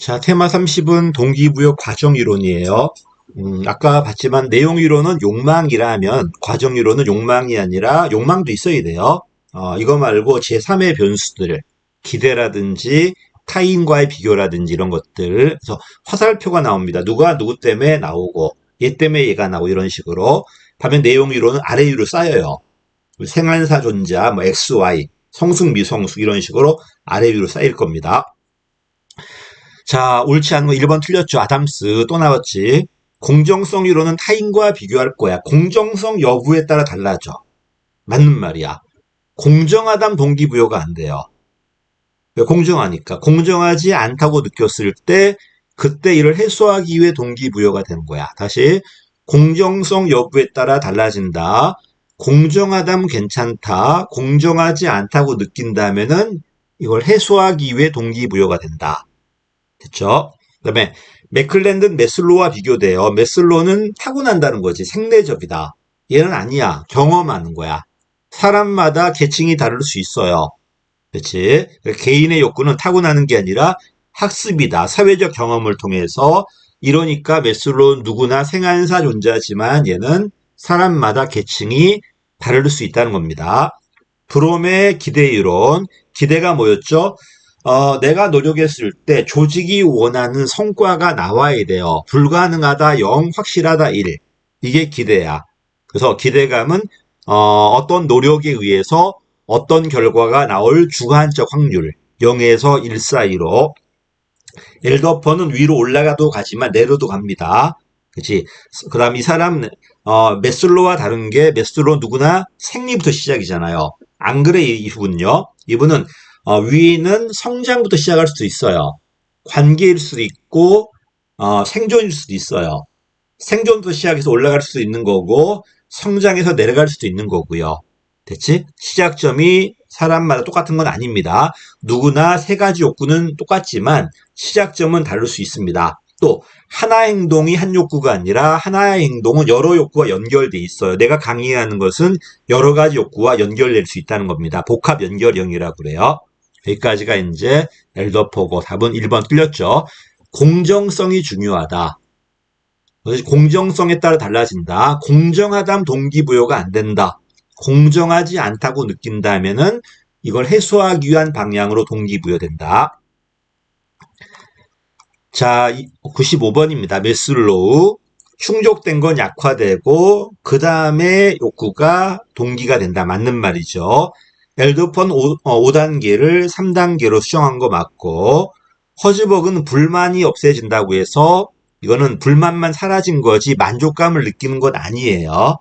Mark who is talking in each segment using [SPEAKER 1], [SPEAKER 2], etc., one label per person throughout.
[SPEAKER 1] 자, 테마 30은 동기부여 과정 이론이에요. 음, 아까 봤지만 내용 이론은 욕망이라면 과정 이론은 욕망이 아니라 욕망도 있어야 돼요. 어, 이거 말고 제3의 변수들, 기대라든지 타인과의 비교라든지 이런 것들. 그래서 화살표가 나옵니다. 누가 누구 때문에 나오고 얘 때문에 얘가 나오고 이런 식으로 반면 내용 이론은 아래 위로 쌓여요. 생한사 존자, 뭐 x, y, 성숙, 미성숙 이런 식으로 아래 위로 쌓일 겁니다. 자, 옳지 않은 거 1번 틀렸죠. 아담스 또 나왔지. 공정성 이론은 타인과 비교할 거야. 공정성 여부에 따라 달라져. 맞는 말이야. 공정하담 동기부여가 안 돼요. 왜 공정하니까. 공정하지 않다고 느꼈을 때 그때 이를 해소하기 위해 동기부여가 되는 거야. 다시 공정성 여부에 따라 달라진다. 공정하담 괜찮다. 공정하지 않다고 느낀다면은 이걸 해소하기 위해 동기부여가 된다. 됐죠? 그 다음에 맥클랜드는 메슬로와 비교돼요. 메슬로는 타고난다는 거지. 생내적이다. 얘는 아니야. 경험하는 거야. 사람마다 계층이 다를 수 있어요. 그렇지? 개인의 욕구는 타고나는 게 아니라 학습이다. 사회적 경험을 통해서 이러니까 메슬로는 누구나 생한사 존재지만 얘는 사람마다 계층이 다를 수 있다는 겁니다. 브롬의 기대 이론. 기대가 뭐였죠? 어, 내가 노력했을 때 조직이 원하는 성과가 나와야 돼요. 불가능하다 0, 확실하다 1. 이게 기대야. 그래서 기대감은 어, 떤 노력에 의해서 어떤 결과가 나올 주관적 확률 0에서 1 사이로 엘더퍼는 위로 올라가도 가지만 내려도 갑니다. 그치? 그 다음 이 사람, 어, 메슬로와 다른 게 메슬로 누구나 생리부터 시작이잖아요. 안 그래, 이분요? 이분은 어, 위는 성장부터 시작할 수도 있어요. 관계일 수도 있고 어, 생존일 수도 있어요. 생존부터 시작해서 올라갈 수도 있는 거고 성장해서 내려갈 수도 있는 거고요. 됐지? 시작점이 사람마다 똑같은 건 아닙니다. 누구나 세 가지 욕구는 똑같지만 시작점은 다를 수 있습니다. 또 하나 행동이 한 욕구가 아니라 하나의 행동은 여러 욕구와 연결돼 있어요. 내가 강의하는 것은 여러 가지 욕구와 연결될 수 있다는 겁니다. 복합 연결형이라고 그래요. 여기까지가 이제 엘더포고 답은 1번 틀렸죠. 공정성이 중요하다. 공정성에 따라 달라진다. 공정하담 동기부여가 안 된다. 공정하지 않다고 느낀다면은 이걸 해소하기 위한 방향으로 동기부여된다. 자, 95번입니다. 메슬로우. 충족된 건 약화되고 그 다음에 욕구가 동기가 된다. 맞는 말이죠. 엘드폰 5, 어, 단계를 3단계로 수정한 거 맞고 허즈버그는 불만이 없애진다고 해서 이거는 불만만 사라진 거지 만족감을 느끼는 건 아니에요.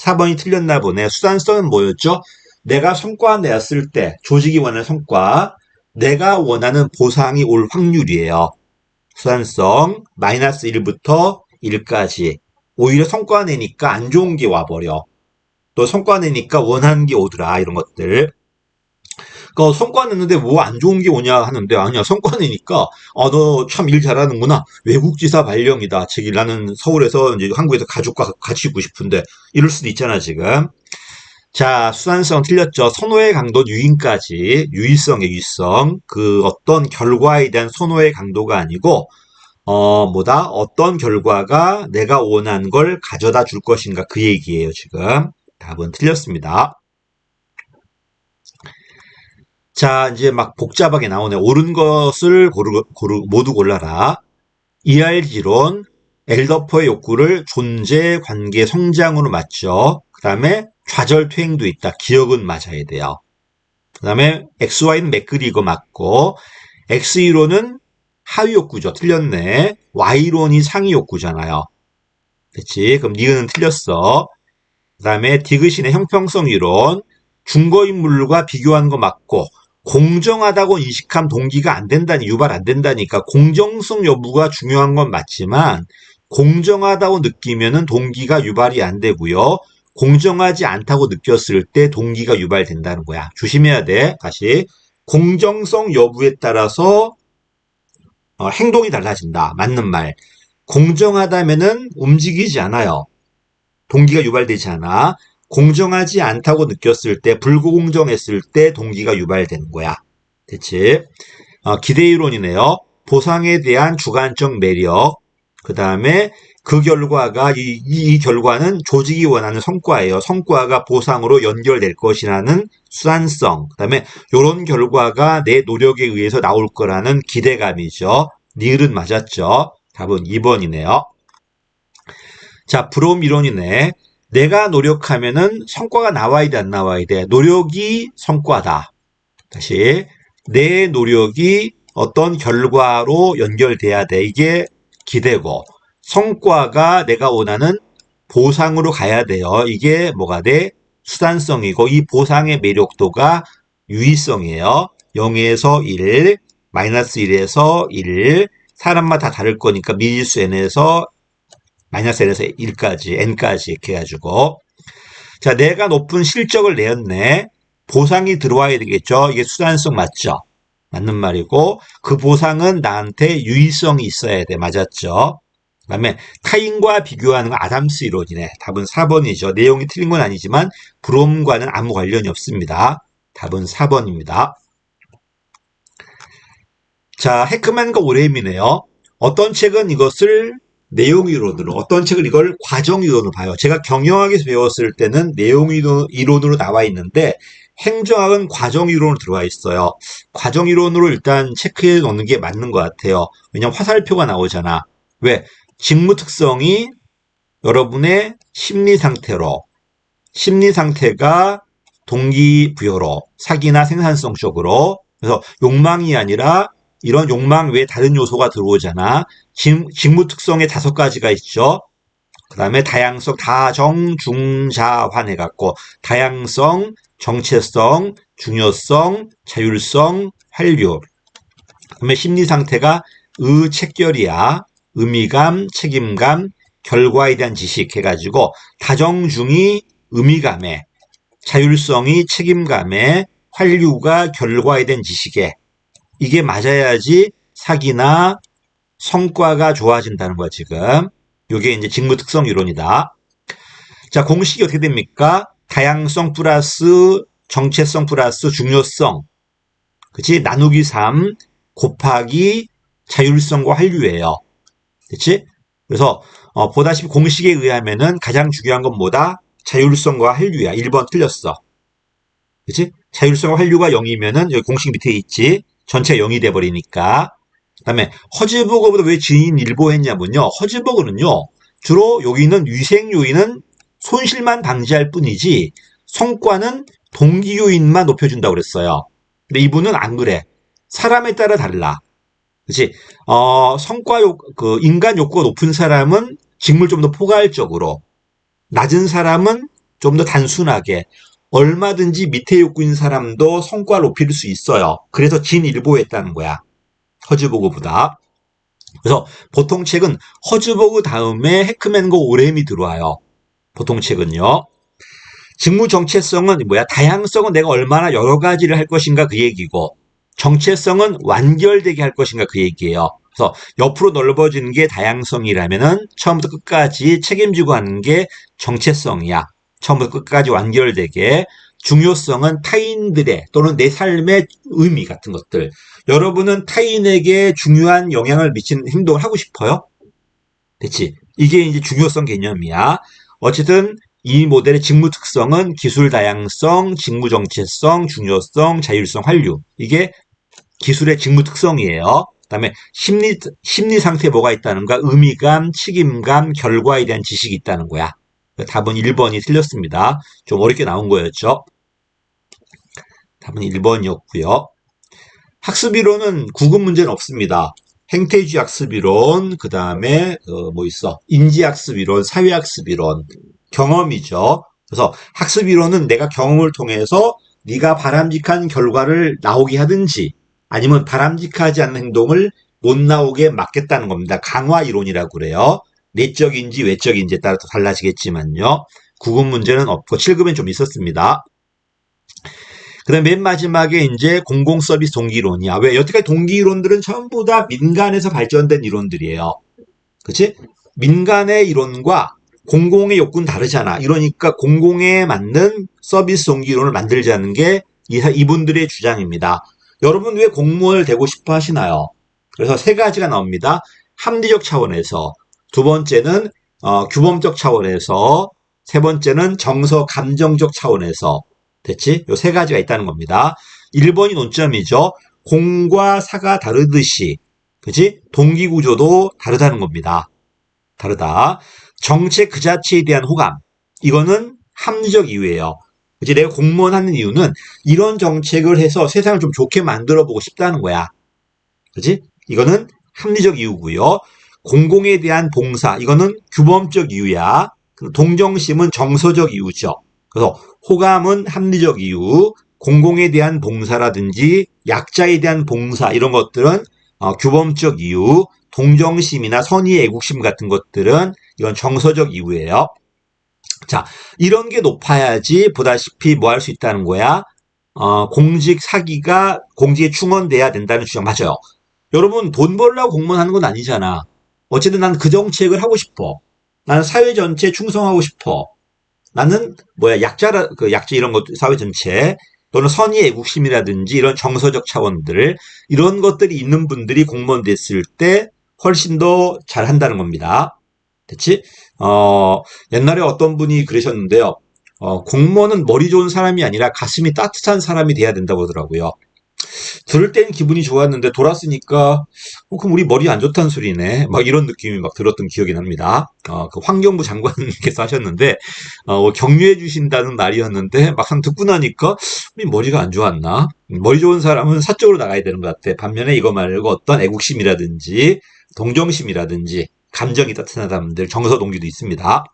[SPEAKER 1] 4번이 틀렸나 보네. 수단성은 뭐였죠? 내가 성과 내었을 때 조직이 원하는 성과 내가 원하는 보상이 올 확률이에요. 수단성 마이너스 1부터 1까지 오히려 성과 내니까 안 좋은 게 와버려. 또 성과 내니까 원하는 게 오더라 이런 것들. 그 성과 냈는데 뭐 안 좋은 게 오냐 하는데 아니야 성과 내니까 아 너 참 일 잘하는구나. 외국지사 발령이다. 저기 나는 서울에서 이제 한국에서 가족과 같이 있고 싶은데. 이럴 수도 있잖아 지금. 자 수단성 틀렸죠. 선호의 강도 유인까지. 유의성의 유의성. 그 어떤 결과에 대한 선호의 강도가 아니고 어 뭐다? 어떤 결과가 내가 원하는 걸 가져다 줄 것인가? 그 얘기예요 지금 답은 틀렸습니다. 자, 이제 막 복잡하게 나오네. 옳은 것을 고르, 고르, 모두 골라라. ER지론, 엘더퍼의 욕구를 존재, 관계, 성장으로 맞죠. 그 다음에 좌절, 퇴행도 있다. 기억은 맞아야 돼요. 그 다음에 XY는 맥그리거 맞고, X이론은 하위 욕구죠. 틀렸네. Y론이 상위 욕구잖아요. 그치? 그럼 니은은 틀렸어. 그 다음에 디그신의 형평성 이론, 중거인물과 비교하는 거 맞고, 공정하다고 인식한 동기가 안 된다니, 유발 안 된다니까, 공정성 여부가 중요한 건 맞지만, 공정하다고 느끼면은 동기가 유발이 안 되고요. 공정하지 않다고 느꼈을 때 동기가 유발된다는 거야. 조심해야 돼. 다시. 공정성 여부에 따라서 어, 행동이 달라진다. 맞는 말. 공정하다면은 움직이지 않아요. 동기가 유발되지 않아 공정하지 않다고 느꼈을 때 불공정했을 때 동기가 유발되는 거야. 대체 어, 기대 이론이네요. 보상에 대한 주관적 매력, 그 다음에 그 결과가 이, 이, 이 결과는 조직이 원하는 성과예요. 성과가 보상으로 연결될 것이라는 수단성. 그다음에 이런 결과가 내 노력에 의해서 나올 거라는 기대감이죠. 니을은 맞았죠. 답은 2번이네요. 자, 브롬 이론이네. 내가 노력하면은 성과가 나와야 돼, 안 나와야 돼. 노력이 성과다. 다시 내 노력이 어떤 결과로 연결돼야 돼. 이게 기대고 성과가 내가 원하는 보상으로 가야 돼요. 이게 뭐가 돼? 수단성이고 이 보상의 매력도가 유의성이에요. 0에서 1, 마이너스 1에서 1, 사람마다 다를 거니까 미지수 n에서 마이너스 n에서 1까지, n까지 이렇게 해가지고 자, 내가 높은 실적을 내었네. 보상이 들어와야 되겠죠. 이게 수단성 맞죠? 맞는 말이고 그 보상은 나한테 유의성이 있어야 돼. 맞았죠? 그 다음에 타인과 비교하는 건 아담스 이론이네. 답은 4번이죠. 내용이 틀린 건 아니지만 브롬과는 아무 관련이 없습니다. 답은 4번입니다. 자, 해크만과 오렘이네요. 어떤 책은 이것을 내용 이론으로, 어떤 책은 이걸 과정 이론으로 봐요. 제가 경영학에서 배웠을 때는 내용 이론, 이론으로 나와 있는데 행정학은 과정 이론으로 들어와 있어요. 과정 이론으로 일단 체크해 놓는 게 맞는 것 같아요. 왜냐면 화살표가 나오잖아. 왜? 직무 특성이 여러분의 심리 상태로, 심리 상태가 동기부여로, 사기나 생산성 쪽으로, 그래서 욕망이 아니라 이런 욕망 외에 다른 요소가 들어오잖아. 직, 직무 특성의 다섯 가지가 있죠. 그 다음에 다양성, 다정, 중, 자, 환 해갖고, 다양성, 정체성, 중요성, 자율성, 활류. 그 다음에 심리 상태가 의, 책결이야. 의미감, 책임감, 결과에 대한 지식 해가지고, 다정중이 의미감에, 자율성이 책임감에, 활류가 결과에 대한 지식에, 이게 맞아야지 사기나 성과가 좋아진다는 거야, 지금. 요게 이제 직무 특성 이론이다. 자, 공식이 어떻게 됩니까? 다양성 플러스 정체성 플러스 중요성. 그치? 나누기 3 곱하기 자율성과 활류예요. 그치? 그래서 어, 보다시피 공식에 의하면은 가장 중요한 건 뭐다? 자율성과 활류야. 1번 틀렸어. 그치? 자율성과 활류가 0이면은 여기 공식 밑에 있지. 전체 0이 돼버리니까. 그 다음에 허즈버거보다 왜 지인 일보 했냐면요. 허즈버거는요. 주로 여기 있는 위생 요인은 손실만 방지할 뿐이지 성과는 동기 요인만 높여준다고 그랬어요. 근데 이분은 안 그래. 사람에 따라 달라. 그치? 어, 성과 욕, 그, 인간 욕구가 높은 사람은 직물 좀 더 포괄적으로, 낮은 사람은 좀 더 단순하게, 얼마든지 밑에 욕구인 사람도 성과 높일 수 있어요. 그래서 진일보했다는 거야. 허즈보그보다. 그래서 보통 책은 허즈보그 다음에 해크맨과 오렘이 들어와요. 보통 책은요. 직무 정체성은 뭐야? 다양성은 내가 얼마나 여러 가지를 할 것인가 그 얘기고, 정체성은 완결되게 할 것인가 그 얘기예요. 그래서 옆으로 넓어지는 게 다양성이라면은 처음부터 끝까지 책임지고 하는 게 정체성이야. 처음부터 끝까지 완결되게 중요성은 타인들의 또는 내 삶의 의미 같은 것들. 여러분은 타인에게 중요한 영향을 미치는 행동을 하고 싶어요? 됐지? 이게 이제 중요성 개념이야. 어쨌든 이 모델의 직무 특성은 기술 다양성, 직무 정체성, 중요성, 자율성, 활류. 이게 기술의 직무 특성이에요. 그다음에 심리 심리 상태에 뭐가 있다는가? 의미감, 책임감, 결과에 대한 지식이 있다는 거야. 답은 1번이 틀렸습니다. 좀 어렵게 나온 거였죠. 답은 1번이었고요. 학습이론은 구급 문제는 없습니다. 행태주의 학습이론, 그 다음에 어, 뭐 있어? 인지학습이론, 사회학습이론, 경험이죠. 그래서 학습이론은 내가 경험을 통해서 네가 바람직한 결과를 나오게 하든지 아니면 바람직하지 않는 행동을 못 나오게 막겠다는 겁니다. 강화 이론이라고 그래요. 내적인지 외적인지에 따라 또 달라지겠지만요. 9급 문제는 없고 7급엔 좀 있었습니다. 그 다음 맨 마지막에 이제 공공 서비스 동기론이야. 왜? 여태까지 동기이론들은 전부 다 민간에서 발전된 이론들이에요. 그치? 민간의 이론과 공공의 욕구는 다르잖아. 이러니까 공공에 맞는 서비스 동기이론을 만들자는 게 이분들의 주장입니다. 여러분 왜 공무원을 되고 싶어 하시나요? 그래서 세 가지가 나옵니다. 합리적 차원에서, 두 번째는 어, 규범적 차원에서, 세 번째는 정서 감정적 차원에서 됐지? 요 세 가지가 있다는 겁니다. 1번이 논점이죠. 공과 사가 다르듯이 그지? 동기 구조도 다르다는 겁니다. 다르다. 정책 그 자체에 대한 호감. 이거는 합리적 이유예요. 그지? 내가 공무원 하는 이유는 이런 정책을 해서 세상을 좀 좋게 만들어 보고 싶다는 거야. 그지? 이거는 합리적 이유고요. 공공에 대한 봉사. 이거는 규범적 이유야. 동정심은 정서적 이유죠. 그래서 호감은 합리적 이유, 공공에 대한 봉사라든지 약자에 대한 봉사 이런 것들은 어, 규범적 이유, 동정심이나 선의의 애국심 같은 것들은 이건 정서적 이유예요. 자, 이런 게 높아야지 보다시피 뭐 할 수 있다는 거야? 어, 공직 사기가 공직에 충원돼야 된다는 주장 맞아요. 여러분 돈 벌려고 공무원 하는 건 아니잖아. 어쨌든 난 그 정책을 하고 싶어. 나는 사회 전체에 충성하고 싶어. 나는 뭐야 약자라 그 약자 이런 것 사회 전체 또는 선의 애국심이라든지 이런 정서적 차원들 이런 것들이 있는 분들이 공무원 됐을 때 훨씬 더 잘한다는 겁니다. 됐지? 어, 옛날에 어떤 분이 그러셨는데요. 어, 공무원은 머리 좋은 사람이 아니라 가슴이 따뜻한 사람이 돼야 된다고 하더라고요. 들을 땐 기분이 좋았는데 돌았으니까 어, 그럼 우리 머리 안 좋다는 소리네. 막 이런 느낌이 막 들었던 기억이 납니다. 어, 그 환경부 장관님께서 하셨는데 어, 뭐 격려해 주신다는 말이었는데 막상 듣고 나니까 우리 머리가 안 좋았나? 머리 좋은 사람은 사적으로 나가야 되는 것 같아. 반면에 이거 말고 어떤 애국심이라든지 동정심이라든지 감정이 따뜻한 사람들 정서 동기도 있습니다.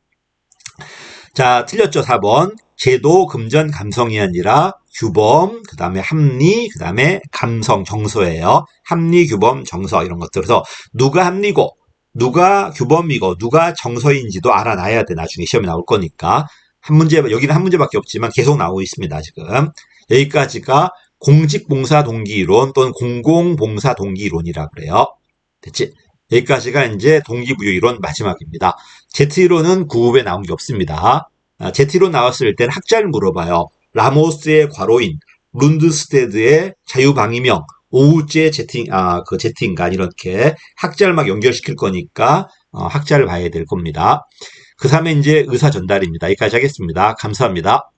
[SPEAKER 1] 자, 틀렸죠, 4번. 제도, 금전, 감성이 아니라 규범, 그 다음에 합리, 그 다음에 감성, 정서예요. 합리, 규범, 정서 이런 것들. 그래서 누가 합리고, 누가 규범이고, 누가 정서인지도 알아놔야 돼. 나중에 시험에 나올 거니까. 한 문제, 여기는 한 문제밖에 없지만 계속 나오고 있습니다, 지금. 여기까지가 공직봉사 동기이론 또는 공공봉사 동기이론이라 그래요. 됐지? 여기까지가 이제 동기부여 이론 마지막입니다. Z이론은 9급에 나온 게 없습니다. 아, Z이론 나왔을 때는 학자를 물어봐요. 라모스의 과로인, 룬드스테드의 자유방위명, 오우제 제팅, 아, 그 제팅간 이렇게 학자를 막 연결시킬 거니까 어, 학자를 봐야 될 겁니다. 그 다음에 이제 의사 전달입니다. 여기까지 하겠습니다. 감사합니다.